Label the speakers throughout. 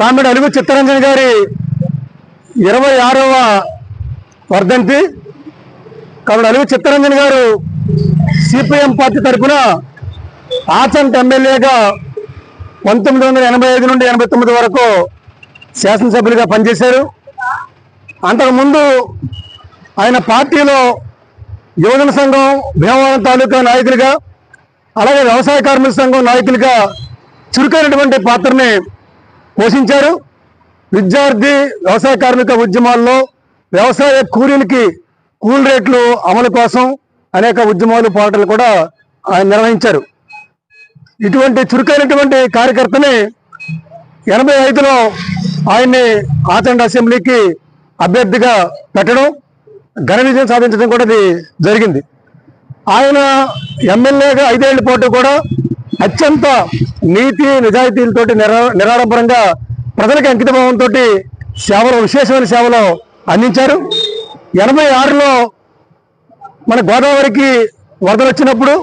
Speaker 1: Comedy అలుగు చిత్తరంజన్ గారి ఇరవై ఆరవ వర్ధంతి. కామెడి అలుగు చిత్తరంజన్ గారు సిపిఎం పార్టీ తరఫున ఆచంట్ ఎమ్మెల్యేగా పంతొమ్మిది వందల ఎనభై ఐదు నుండి ఎనభై తొమ్మిది వరకు శాసనసభ్యులుగా పనిచేశారు. అంతకుముందు ఆయన పార్టీలో యువజన సంఘం భీమవరం తాలూకా నాయకులుగా అలాగే వ్యవసాయ కార్మిక సంఘం నాయకులుగా చురుకైనటువంటి పాత్రని పోషించారు. విద్యార్థి వ్యవసాయ కార్మిక ఉద్యమాల్లో వ్యవసాయ కూలీలకి కూల్ రేట్లు అమలు కోసం అనేక ఉద్యమాలు పోరాటాలు కూడా ఆయన నిర్వహించారు. ఇటువంటి చురుకైనటువంటి కార్యకర్తని ఎనభై ఐదులో ఆయన్ని ఆచండ అసెంబ్లీకి అభ్యర్థిగా పెట్టడం ఘన విజయం సాధించడం కూడా జరిగింది. ఆయన ఎమ్మెల్యేగా ఐదేళ్ళ పాటు కూడా అత్యంత నీతి నిజాయితీలతో నిరా నిరాడంబరంగా ప్రజలకు అంకితభావంతో సేవలు విశేషమైన సేవలు అందించారు. ఎనభై ఆరులో మన గోదావరికి వరదలు వచ్చినప్పుడు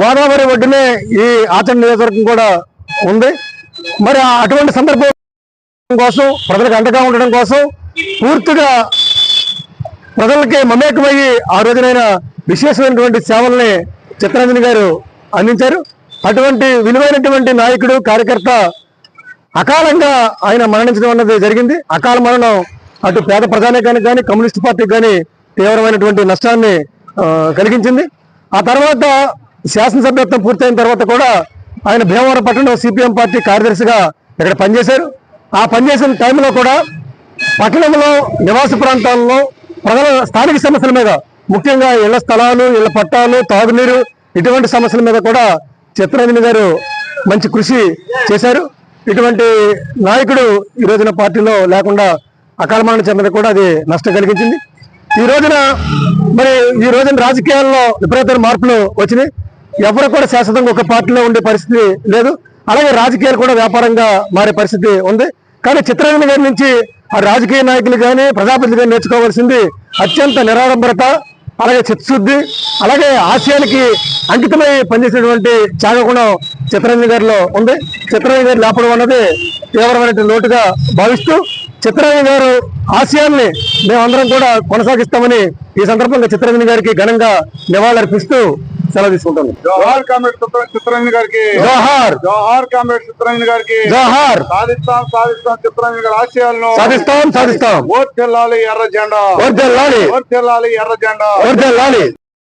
Speaker 1: గోదావరి ఒడ్డునే ఈ ఆచరణ నియోజకవర్గం కూడా ఉంది. మరి ఆ అటువంటి సందర్భం కోసం ప్రజలకు అండగా ఉండడం కోసం పూర్తిగా ప్రజలకి మమేకమయ్యి ఆ రోజునైన విశేషమైనటువంటి సేవల్ని చిత్తరంజన్ గారు అందించారు. అటువంటి విలువైనటువంటి నాయకుడు కార్యకర్త అకాలంగా ఆయన మరణించడం అన్నది జరిగింది. అకాల మరణం అటు పేద ప్రజానికానికి కానీ కమ్యూనిస్ట్ పార్టీకి కానీ తీవ్రమైనటువంటి నష్టాన్ని కలిగించింది. ఆ తర్వాత శాసనసభ్యత్వం పూర్తయిన తర్వాత కూడా ఆయన భీమవరం పట్టణం సిపిఎం పార్టీ కార్యదర్శిగా ఇక్కడ పనిచేశారు. ఆ పనిచేసిన టైంలో కూడా పట్టణంలో నివాస ప్రాంతాల్లో ప్రజల స్థానిక సమస్యల మీద ముఖ్యంగా ఇళ్ళ స్థలాలు ఇళ్ళ పట్టాలు తాగునీరు ఇటువంటి సమస్యల మీద కూడా చిత్తరంజన్ గారు మంచి కృషి చేశారు. ఇటువంటి నాయకుడు ఈ రోజున పార్టీలో లేకుండా అకాల మరణం చెందడం కూడా అది నష్టం కలిగించింది. ఈ రోజున మరి ఈ రోజున రాజకీయాల్లో విపరీతమైన మార్పులు వచ్చినాయి. ఎవరు కూడా శాశ్వతంగా ఒక పార్టీలో ఉండే పరిస్థితి లేదు. అలాగే రాజకీయాలు కూడా వ్యాపారంగా మారే పరిస్థితి ఉంది. కానీ చిత్రరంజన్ గారి నుంచి ఆ రాజకీయ నాయకులు కానీ ప్రజాప్రతినిధులు కానీ నేర్చుకోవాల్సింది అత్యంత నిరాడంబరత అలాగే చిత్తశుద్ధి అలాగే ఆశయానికి అంకితమై పనిచేసినటువంటి త్యాగగుణం చిత్రరంజన్ గారిలో ఉంది. చిత్రరంజన్ గారు లేపడం అన్నది తీవ్రమైన లోటుగా భావిస్తూ చిత్రరంజన్ గారు ఆశయాల్ని మేమందరం కూడా కొనసాగిస్తామని ఈ సందర్భంగా చిత్రరంజన్ గారికి ఘనంగా నివాళులర్పిస్తూ సెలవు తీసుకుంటాను.
Speaker 2: జోహార్ కామ్రేడ్ చిత్ర- చిత్తరంజన్ గారికి
Speaker 1: జోహార్.
Speaker 2: జోహార్ కామ్రేడ్ చిత్తరంజన్ గారికి
Speaker 1: జోహార్.
Speaker 2: సాధిస్తాం సాధిస్తాం చిత్తరంజన్ గారి ఆశయాలను.
Speaker 1: సాధిస్తాం సాధిస్తాం.
Speaker 2: ఓట్ చెల్లాలి ఎర్ర జెండా.
Speaker 1: వర్దెల్లాలి
Speaker 2: ఓట్ చెల్లాలి ఎర్ర జెండా.
Speaker 1: వర్దెల్లాలి